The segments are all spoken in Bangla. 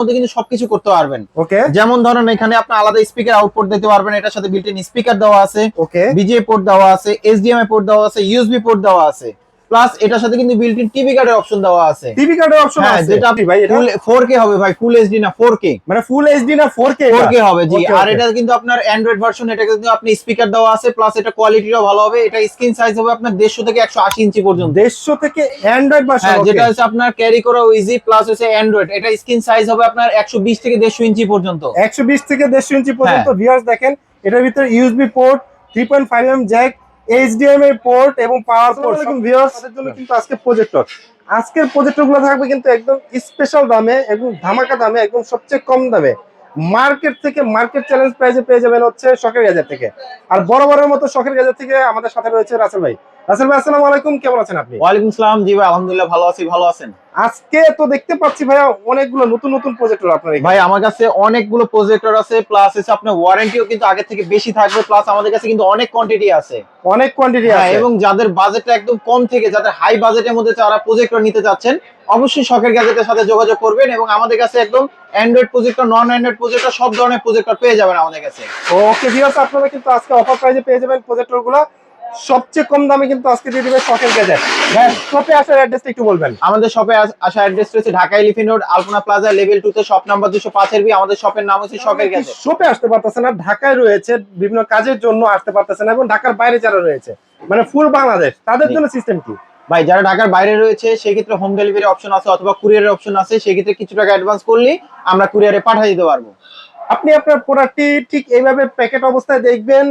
মধ্যে কিন্তু সবকিছু করতে পারবেন। ওকে। যেমন ধরেন এখানে আপনি আলাদা স্পিকার আউটপুট দিতে পারবেন এটার সাথে বিল্ট ইন স্পিকার দেওয়া আছে ওকে। বিজিএ পোর্ট দেওয়া আছে এইচডিএমআই পোর্ট দেওয়া আছে ইউএসবি পোর্ট দেওয়া আছে। প্লাস এটার সাথে কিন্তু বিল্ট ইন টিভি কার্ডের অপশন দেওয়া আছে। টিভি কার্ডের অপশন হ্যাঁ আছে। যেটা আপনি ভাই এটা? ফুল 4K হবে ভাই ফুল এইচডি না 4K মানে ফুল এইচডি না 4K 4K হবে জি। আর এটা কিন্তু আপনার অ্যান্ড্রয়েড ভার্সন এটা কিন্তু আপনি স্পিকার দেওয়া আছে প্লাস এটা কোয়ালিটিটাও ভালো হবে। এটা স্ক্রিন সাইজ হবে আপনার 150 থেকে 180 ইঞ্চি পর্যন্ত। 150 থেকে অ্যান্ড্রয়েড ভার্সন হ্যাঁ যেটা হচ্ছে আপনার ক্যারি করা ইজি প্লাস হচ্ছে অ্যান্ড্রয়েড এটা স্ক্রিন সাইজ হবে আপনার 120 থেকে 150 ইঞ্চি পর্যন্ত। 120 থেকে 150 ইঞ্চি পর্যন্ত হ্যাঁ। ভিউয়ার্স দেখেন এটার ভিতরে USB port 3.5 M jack HDMI port এবং পাওয়ার পোর্ট ভিউয়ার্স জন্য কিন্তু আজকে প্রজেক্টর আজকের প্রজেক্টরগুলো থাকবে কিন্তু একদম স্পেশাল দামে এবং ধামাকা দামে একদম সবচেয়ে কম দামে। মার্কেট থেকে মার্কেট চ্যালেঞ্জ প্রাইসে পেয়ে যাবেন হচ্ছে শখের গাজার থেকে। আর বড় বড়ের মতো শখের গাজার থেকে আমাদের সাথে রয়েছে রাসেল ভাই। রাসেল ভাই আসসালামু আলাইকুম। কেমন আছেন আপনি? ওয়ালাইকুম সালাম। জি ভাই আলহামদুলিল্লাহ ভালো আছি ভালো আছেন? আজকে তো দেখতে পাচ্ছি ভাইয়া অনেকগুলো নতুন নতুন প্রজেক্টর আপনার ভাই আমার কাছে অনেকগুলো প্রজেক্টর আছে প্লাস আপনার ওয়ারেন্টিও কিন্তু আগে থেকে বেশি থাকবে প্লাস আমাদের কাছে কিন্তু অনেক কোয়ান্টিটি আছে। অনেক কোয়ান্টিটি হ্যাঁ আছে। এবং যাদের বাজেটটা একদম কম থেকে যাদের হাই বাজেটের মধ্যে যারা প্রজেক্টর নিতে চাচ্ছেন অবশ্যই শখের গ্যাজেটের সাথে যোগাযোগ করবেন এবং আমাদের কাছে একদম android projector non android projector সব ধরনের প্রজেক্টর পেয়ে যাবেন আমাদের কাছে। ওকে ভিউয়ার্স আপনারা কিন্তু আজকে অফার প্রাইসে পেয়ে যাবেন প্রজেক্টরগুলো। সবচেয়ে কম দামে কিন্তু আজকে দিয়ে দিবে শখের গ্যাজেট হ্যাঁ শপে আসার অ্যাড্রেসটা একটু বলবেন। আমাদের শপে আসার অ্যাড্রেস রয়েছে Dhaka elephant road Alpana plaza level two তে শপ নাম্বার দুশো পাঁচের বি আমাদের শপের নাম হচ্ছে শখের গ্যাজেট শপে আসতে পারতেছে না ঢাকায় রয়েছে বিভিন্ন কাজের জন্য আসতে পারতেছে না এবং ঢাকার বাইরে যারা রয়েছে মানে ফুল বাংলাদেশ তাদের জন্য সিস্টেম কি? ভাই যারা ঢাকার বাইরে রয়েছে সেক্ষেত্রে হোম ডেলিভারি অপশন আছে অথবা কুরিয়ারের অপশন আছে সেক্ষেত্রে কিছু টাকা অ্যাডভান্স করলে আমরা কুরিয়ারে পাঠিয়ে দিতে পারব। আপনি আপনার প্রোডাক্টটি ঠিক এইভাবে প্যাকেট অবস্থায় দেখবেন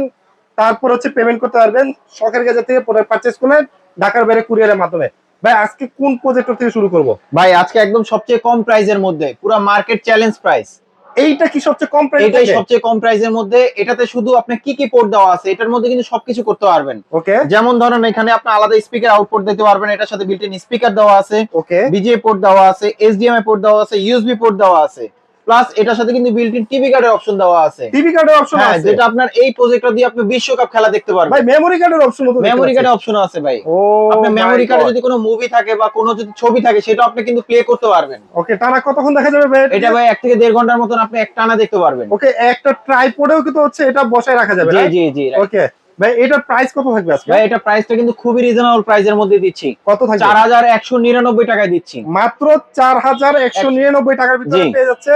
তারপর হচ্ছে পেমেন্ট করতে পারবেন শখের গ্যাজেট থেকে প্রোডাক্ট পারচেজ করলেন ঢাকার বাইরে কুরিয়ারের মাধ্যমে। ভাই আজকে কোন প্রজেক্টর থেকে শুরু করব? ভাই আজকে একদম সবচেয়ে কম প্রাইসের মধ্যে পুরো মার্কেট চ্যালেঞ্জ প্রাইস এইটা কি সবচেয়ে কম প্রাইস এটাই সবচেয়ে কম প্রাইসের মধ্যে এটাতে শুধু আপনি কি কি পোর্ট দেওয়া আছে এটার মধ্যে কিন্তু সবকিছু করতে পারবেন। ওকে যেমন ধরেন এখানে আপনি আলাদা স্পিকার আউটপুট দিতে পারবেন এটার সাথে বিল্ট ইন স্পিকার দেওয়া আছে ওকে বিজিএ পোর্ট দেওয়া আছে এইচডিএমআই পোর্ট দেওয়া আছে ইউএসবি পোর্ট দেওয়া আছে। প্লাস এটার সাথে কিন্তু বিল্ট ইন টিভি কার্ডের অপশন দেওয়া আছে। টিভি কার্ডের অপশন আছে? যেটা আপনার এই প্রজেক্টর দিয়ে আপনি বিশ্বকাপ খেলা দেখতে পারবেন। ভাই মেমরি কার্ডের অপশন তো মেমোরি কার্ডের অপশন আছে ভাই। ও আপনার মেমোরি কার্ডে যদি কোনো মুভি থাকে বা কোনো যদি ছবি থাকে সেটা আপনি কিন্তু প্লে করতে পারবেন। ওকে টানা কতক্ষণ দেখা যাবে ভাই? এটা ভাই এক থেকে দেড় ঘণ্টার মতন আপনি এক টানা দেখতে পারবেন। ওকে একটা ট্রাইপডেও কিন্তু হচ্ছে এটা বসায় রাখা যাবে জি জি জি ওকে ভাই এটার প্রাইস কত থাকবে আজকে? ভাই এটা প্রাইসটা কিন্তু খুবই রিজনেবল প্রাইসের মধ্যে দিচ্ছি। কত থাকবে? চার হাজার একশো নিরানব্বই টাকায় দিচ্ছি। মাত্র চার হাজার একশো নিরানব্বই টাকার ভিতরে। পেয়ে যাচ্ছে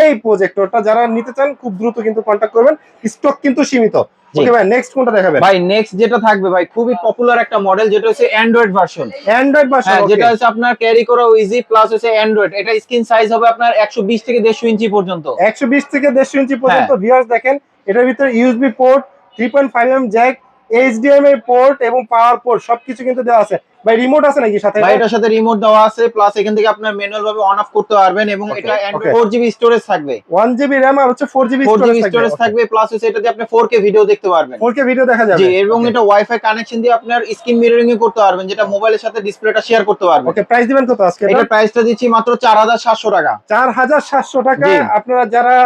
এই প্রজেক্টরটা যারা নিতে চান খুব দ্রুত কিন্তু কন্ট্যাক্ট করবেন। স্টক কিন্তু সীমিত। ওকে ভাই নেক্সট কোনটা দেখাবেন? ভাই নেক্সট যেটা থাকবে ভাই খুবই পপুলার একটা মডেল যেটা হচ্ছে অ্যান্ড্রয়েড ভার্সন অ্যান্ড্রয়েড ভার্সন হ্যাঁ যেটা হচ্ছে আপনার ক্যারি করা ইজি প্লাস হচ্ছে অ্যান্ড্রয়েড এটা স্ক্রিন সাইজ হবে আপনার একশো বিশ থেকে দেড়শো ইঞ্চি পর্যন্ত। একশো বিশ থেকে দেড়শো ইঞ্চি হ্যাঁ। পর্যন্ত ভিউয়ার্স দেখেন এটার ভিতরে USB port three point five M jack HDMI port এবং পাওয়ার পোর্ট সবকিছু কিন্তু দেওয়া আছে। ভাই রিমোট আছে নাকি সাথে? ভাই এটার সাথে রিমোট দেওয়া আছে প্লাস এখান থেকে আপনার ম্যানুয়াল ভাবে অন অফ করতে পারবেন এবং এটা okay. ফোর জিবি স্টোরেজ থাকবে। ওয়ান জিবি র্যাম আর হচ্ছে four GB four GB storage থাকবে প্লাস হচ্ছে এটাতে আপনি ফোর কে ভিডিও দেখতে পারবেন। ফোর কে ভিডিও দেখা যাবে। জি এবং এটা ওয়াইফাই কানেকশন দিয়ে আপনার স্ক্রিন মিররিং এ করতে পারবেন যেটা মোবাইলের সাথে ডিসপ্লেটা শেয়ার করতে পারবেন। ওকে প্রাইস দিবেন কত আজকে? এটা প্রাইসটা দিচ্ছি মাত্র চার হাজার সাতশো টাকা। চার হাজার সাতশো টাকা জি। আপনারা যারা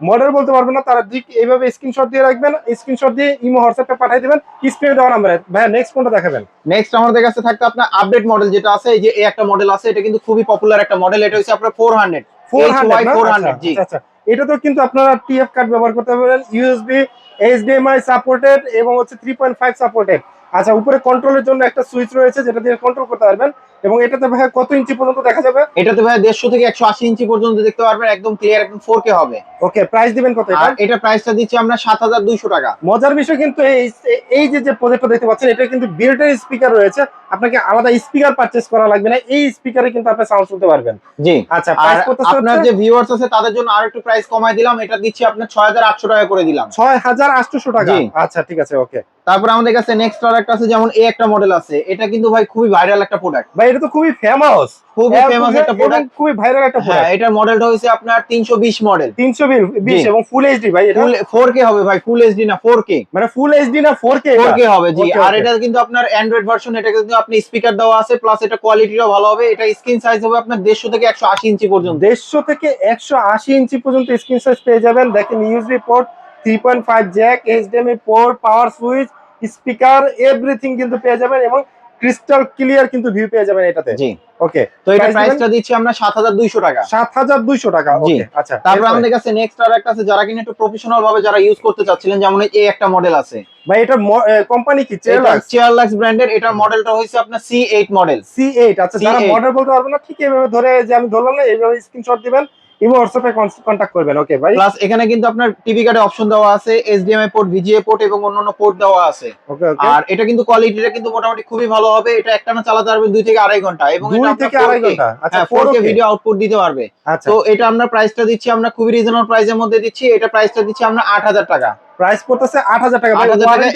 মডেল বলতে পারবেন না তারা দিক এইভাবে স্ক্রিনশট দিয়ে রাখবেন স্ক্রিনশট দিয়ে ইমো হোয়াটসঅ্যাপে পাঠিয়ে দিবেন স্ক্রিনে দেওয়া নাম্বারে ভাইয়া নেক্সট কোনটা দেখাবেন? নেক্সট আমাদের কাছে থাকতে আপনার আপডেট মডেল যেটা আছে এই যে এই একটা মডেল আছে এটা কিন্তু খুবই পপুলার একটা মডেল এটা হচ্ছে আপনার four hundred four hundred four hundred G. আচ্ছা এটা তো কিন্তু আপনারা টিএফ কার্ড ব্যবহার করতে পারবেন ইউএসবি এইচডিএমআই সাপোর্টেড এবং হচ্ছে থ্রি পয়েন্ট ফাইভ সাপোর্টেড আচ্ছা উপরে কন্ট্রোলের জন্য একটা সুইচ রয়েছে যেটা দিয়ে কন্ট্রোল করতে পারবেন। এবং এটাতে ভাই কত ইঞ্চি পর্যন্ত দেখা যাবে? এটাতে ভাই দেড়শো থেকে একশো আশি ইঞ্চি পর্যন্ত দেখতে পারবেন একদম ক্লিয়ার একদম ফোর কে হবে। ওকে প্রাইস দিবেন কত এটা? এটা প্রাইসটা দিচ্ছি আমরা সাত হাজার দুইশো টাকা। মজার বিষয় কিন্তু এই এই যে যে প্রজেক্টটা দেখতে পাচ্ছেন এটা কিন্তু বিল্টের স্পিকার রয়েছে। আপনাকে আলাদা স্পিকার পারচেজ করা লাগবে না এই স্পিকারে কিন্তু আপনি সাউন্ড শুনতে পারবেন। জি। আচ্ছা প্রাইস কত আপনার যে ভিউয়ার্স আছে তাদের জন্য আর একটু প্রাইস কমাই দিলাম এটা দিচ্ছি আপনার ছয় হাজার আটশো টাকা করে দিলাম। ছয় হাজার আটশোশো টাকা। আচ্ছা ঠিক আছে ওকে। তারপর আমাদের কাছে নেক্সট প্রোডাক্ট আছে যেমন এই একটা মডেল আছে। এটা কিন্তু ভাই খুবই ভাইরাল একটা প্রোডাক্ট ভাই এটা তো খুবই ফেমাস খুবই ফেমাস একটা প্রোডাক্ট খুবই ভাইরাল একটা হ্যাঁ প্রোডাক্ট এটার মডেলটা আপনার তিনশো বিশ মডেল তিনশো বিশ জি। এবং ফুল এইচডি ভাই এটা? ফুল ফোর কে হবে ভাই ফুল এইচডি না ফোর কে মানে ফুল এইচডি না ফোর কে ফোর কে হবে জি। আর এটা কিন্তু আপনার অ্যান্ড্রয়েড ভার্সন এটা কিন্তু আপনি স্পিকার দেওয়া আছে প্লাস এটা ভালো হবে। এটা স্ক্রিন সাইজ হবে আপনার দেড়শো থেকে একশো আশি ইঞ্চি পর্যন্ত। দেড়শো থেকে একশো আশি ইঞ্চি পর্যন্ত স্ক্রিন সাইজ পেয়ে যাবেন। দেখেন USB port three point five jack HDMI port power switch speaker everything কিন্তু পেয়ে যাবেন এবং ক্রিস্টাল ক্লিয়ার কিন্তু ভিউ পেয়ে যাবেন এটাতে। জি। ওকে তো এটা প্রাইসটা দিচ্ছি আমরা সাত হাজার দুইশো টাকা। সাত হাজার দুইশো টাকা ওকে আচ্ছা। তারপর আমাদের কাছে নেক্সট আর একটা আছে যারা কিনা একটু প্রফেশনাল ভাবে যারা ইউজ করতে চাচ্ছিলেন যেমন এই একটা মডেল আছে। ভাই এটা কোম্পানি কি? চেয়ারলাক্স চেয়ারলাক্স ব্র্যান্ডের এটার মডেলটা হয়েছে আপনার C eight model C eight আচ্ছা যারা মডেল বলতে পারবে না ঠিক এইভাবে ধরে যে আমি ধরলাম না এইভাবে স্ক্রিনশট দিবেন। ইমো হোয়াটসঅ্যাপে কন্ট্যাক্ট করবেন ওকে ভাই? প্লাস এখানে কিন্তু আপনার টিভি কার্ডে অপশন দেওয়া আছে এইচডিএমআই পোর্ট ভিজিএ পোর্ট এবং অন্যান্য পোর্ট দেওয়া আছে। ওকে ওকে আর এটা কিন্তু কোয়ালিটিটা কিন্তু মোটামুটি খুবই ভালো হবে এটা একটানা চালাতে পারবে দুই থেকে আড়াই ঘণ্টা এবং দুই থেকে আড়াই ঘণ্টা? আচ্ছা হ্যাঁ ভিডিও আউটপুট দিতে পারবে। আচ্ছা। তো এটা আমরা প্রাইসটা দিচ্ছি আমরা খুবই রিজনেবল প্রাইসের মধ্যে দিচ্ছি এটা প্রাইসটা দিচ্ছি আমরা আট হাজার টাকা। প্রাইস পড়তেছে আট হাজার টাকা আট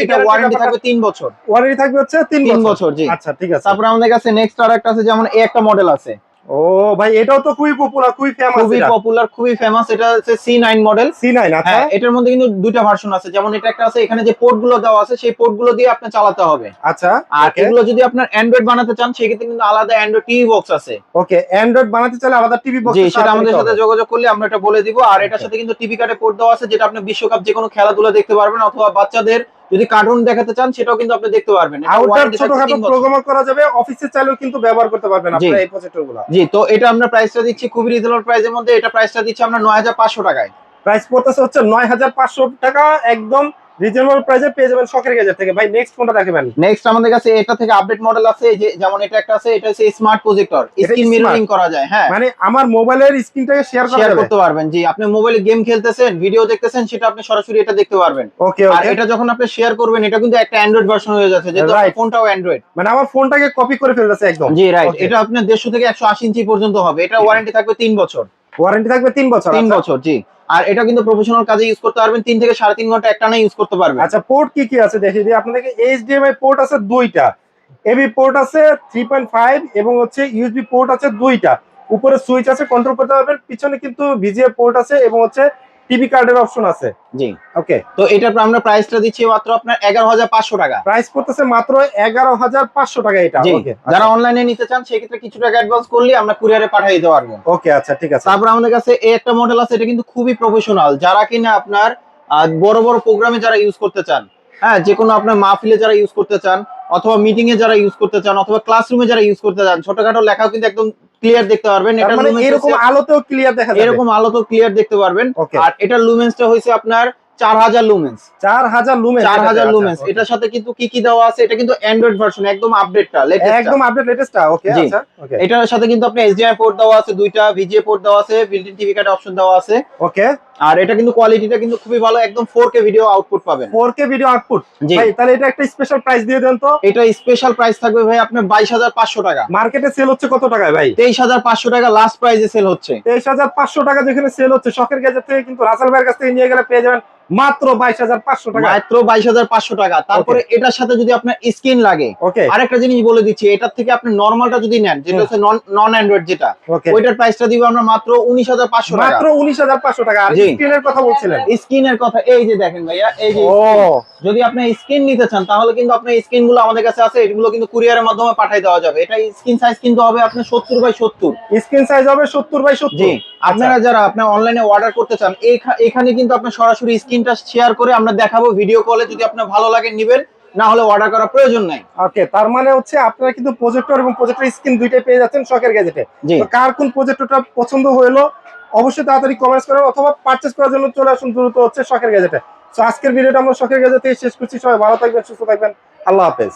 এটা ওয়ারেন্টি থাকবে তিন বছর। ওয়ারেন্টি থাকবে হচ্ছে তিন তিন বছর। বছর জি। আচ্ছা ঠিক আছে। তারপরে আমাদের কাছে নেক্সট আর একটা আছে যেমন এই একটা মডেল আছে। ও ভাই এটাও তো খুবই পপুলার খুবই ফেমাস খুবই পপুলার খুবই ফেমাস এটা হচ্ছে C nine model C nine আচ্ছা। হ্যাঁ এটার মধ্যে কিন্তু ভার্সন আছে। যেমন এটা একটা আছে এখানে যে পোর্টগুলো দেওয়া আছে সেই পোর্টগুলো দিয়ে আপনার চালাতে হবে। আচ্ছা আর এগুলো যদি আপনার অ্যান্ড্রয়েড বানাতে চান সেক্ষেত্রে কিন্তু আলাদা অ্যান্ড্রয়েড টিভি বক্স আছে। ওকে অ্যান্ড্রয়েড বানাতে চাইলে আলাদা টিভি বক্স জি সেটা আমাদের সাথে যোগাযোগ করলে আমরা এটা বলে দিব। আর এটার সাথে কিন্তু টিভি কার্ডে পোর্ট দেওয়া আছে যেটা আপনি বিশ্বকাপ যে কোনো খেলাধুলা দেখতে পারবেন অথবা বাচ্চাদের যদি কার্টুন দেখাতে চান সেটাও কিন্তু আপনি দেখতে পারবেন। আউটার ছোটখাটো প্রোগ্রাম করা যাবে অফিসে চাইলেও কিন্তু ব্যবহার করতে পারবেন জি। এই প্রজেক্টরগুলো জি তো এটা আমরা প্রাইসটা দিচ্ছি খুবই রিজনেবল প্রাইসের মধ্যে। এটা প্রাইসটা দিচ্ছি আমরা নয় হাজার পাঁচশো টাকায়। প্রাইস পড়তেছে হচ্ছে নয় হাজার পাঁচশো টাকা একদম রিজনেবল প্রাইসে পেয়ে যাবেন শখের গেজের থেকে। ভাই নেক্সট কোনটা দেখাবেন। নেক্সট আমাদের কাছে এটা থেকে আপডেট মডেল আছে এই যে যেমন এটা একটা আছে এটা হচ্ছে স্মার্ট প্রজেক্টর স্ক্রিন মিররিং করা যায় হ্যাঁ। মানে আমার মোবাইলের স্ক্রিনটাকে শেয়ার করা করতে পারবেন জি। আপনি মোবাইলে গেম খেলতেছেন ভিডিও দেখতেছেন সেটা আপনি সরাসরি এটা দেখতে পারবেন। ওকে আর এটা যখন আপনি শেয়ার করবেন এটা কিন্তু একটা অ্যান্ড্রয়েড ভার্সন হয়ে যাচ্ছে যেহেতু ফোনটাও অ্যান্ড্রয়েড মানে আমার ফোনটাকে কপি করে ফেলতেছে একদম। জি রাইট এটা আপনার দেড়শো থেকে একশো আশি ইঞ্চি পর্যন্ত হবে। এটা ওয়ারেন্টি থাকবে তিন বছর। ওয়ারেন্টি থাকবে তিন বছর তিন আচ্ছা। বছর জি। আর এটা কিন্তু প্রফেশনাল কাজে ইউজ করতে পারবেন তিন থেকে সাড়ে তিন ঘণ্টা একটা না ইউজ করতে পারবেন। আচ্ছা পোর্ট কি কি আছে দেখে দিই আপনাদেরকে এইচডিএমআই পোর্ট আছে দুইটা। এবি পোর্ট আছে থ্রি পয়েন্ট ফাইভ এবং হচ্ছে ইউএসবি পোর্ট আছে দুইটা। উপরে সুইচ আছে কন্ট্রোল করতে পারবেন পিছনে কিন্তু ভিজিএ পোর্ট আছে এবং হচ্ছে টিভি কার্ডের অপশন আছে। জি। ওকে তো এটার আমরা প্রাইসটা দিচ্ছি মাত্র আপনার টাকা। প্রাইস পড়তেছে মাত্র টাকা এটা। ওকে যারা অনলাইনে নিতে চান কিছু টাকা অ্যাডভান্স করলে আমরা কুরিয়ারে পাঠিয়ে দিতে পারব। ওকে আচ্ছা ঠিক আছে। তারপর আমাদের কাছে এই একটা মডেল আছে এটা কিন্তু খুবই প্রফেশনাল যারা কিনা আপনার বড় বড় প্রোগ্রামে যারা ইউজ করতে চান হ্যাঁ যে কোনো আপনার মাহফিলে যারা ইউজ করতে চান অথবা মিটিং এ যারা ইউজ করতে চান অথবা ক্লাসরুমে যারা ইউজ করতে চান ছোটখাটো লেখাও কিন্তু একদম ক্লিয়ার দেখতে পারবেন এটা মানে এরকম আলোতেও ক্লিয়ার দেখা যাবে। এরকম আলোতেও ক্লিয়ার দেখতে পারবেন। আর এটা লুমেন্সটা হয়েছে আপনার চার হাজার লুমেন্স চার হাজার লুমেন্স চার হাজার লুমেন্স এটার সাথে কিন্তু কি কি দেওয়া আছে এটা কিন্তু অ্যান্ড্রয়েড ভার্সন একদম আপডেটটা লেটেস্ট একদম আপডেট লেটেস্টটা ওকে আচ্ছা ওকে এটার সাথে কিন্তু আপনি এইচডিআই পোর্ট দেওয়া আছে দুইটা ভিজিএ পোর্ট দেওয়া আছে built in TV card option দেওয়া আছে। ওকে আর এটা কিন্তু কোয়ালিটিটা কিন্তু খুবই ভালো একদম 4K ভিডিও আউটপুট পাবেন। 4K ভিডিও আউটপুট ভাই তাহলে এটা একটা স্পেশাল প্রাইস দিয়ে দেন তো। এটা স্পেশাল প্রাইস থাকবে ভাই আপনার 22500 টাকা। মার্কেটে সেল হচ্ছে কত টাকায় ভাই? 23500 টাকা লাস্ট প্রাইসে সেল হচ্ছে। তেইশ হাজার পাঁচশো টাকা যেখানে সেল হচ্ছে শখের গ্যাজেট থেকে কিন্তু রাসেল ভাইয়ের কাছ থেকে নিয়ে গেলে পেয়ে যাবেন মাত্র বাইশ হাজার পাঁচশো টাকা। মাত্র 22500 টাকা। তারপরে এটার সাথে যদি আপনার স্ক্রিন লাগে ওকে আরেকটা জিনিস বলে দিচ্ছি এটার থেকে আপনি নরমালটা যদি নেন যেটা হচ্ছে নন অ্যান্ড্রয়েড যেটা ওইটার প্রাইসটা দিব আমরা মাত্র 19500 টাকা। মাত্র উনিশ হাজার পাঁচশো টাকা। আর জি। স্ক্রিনের কথা বলছিলেন। স্ক্রিনের কথা এই যে দেখেন ভাইয়া এই যে যদি আপনি স্ক্রিন নিতে চান তাহলে কিন্তু আপনার স্ক্রিনগুলো আমাদের কাছে আছে এগুলো কিন্তু কুরিয়ারের মাধ্যমে পাঠিয়ে দেওয়া যাবে। এটা স্ক্রিন সাইজ কিন্তু হবে আপনার সত্তর বাই সত্তর। স্ক্রিন সাইজ হবে সত্তর বাই সত্তর। জি আপনারা যারা আপনার অনলাইনে অর্ডার করতে চান এখানে কিন্তু আপনার সরাসরি স্ক্রিনটা শেয়ার করে আমরা দেখাবো ভিডিও কলে যদি আপনার ভালো লাগে নিবেন না হলে অর্ডার করার প্রয়োজন নাই। ওকে তার মানে হচ্ছে আপনারা কিন্তু প্রজেক্টর এবং প্রজেক্টর স্ক্রিন দুইটাই পেয়ে যাচ্ছেন শখের গ্যাজেটে। কার কোন প্রজেক্টরটা পছন্দ হলো অবশ্যই তাড়াতাড়ি কমার্স করেন অথবা পারচেস করার জন্য চলে আসুন দ্রুত হচ্ছে শখের গেজেটে তো আজকের ভিডিওটা আমরা শখের গেজেটে থেকে শেষ করছি। সবাই ভালো থাকবেন, সুস্থ থাকবেন। আল্লাহ হাফেজ।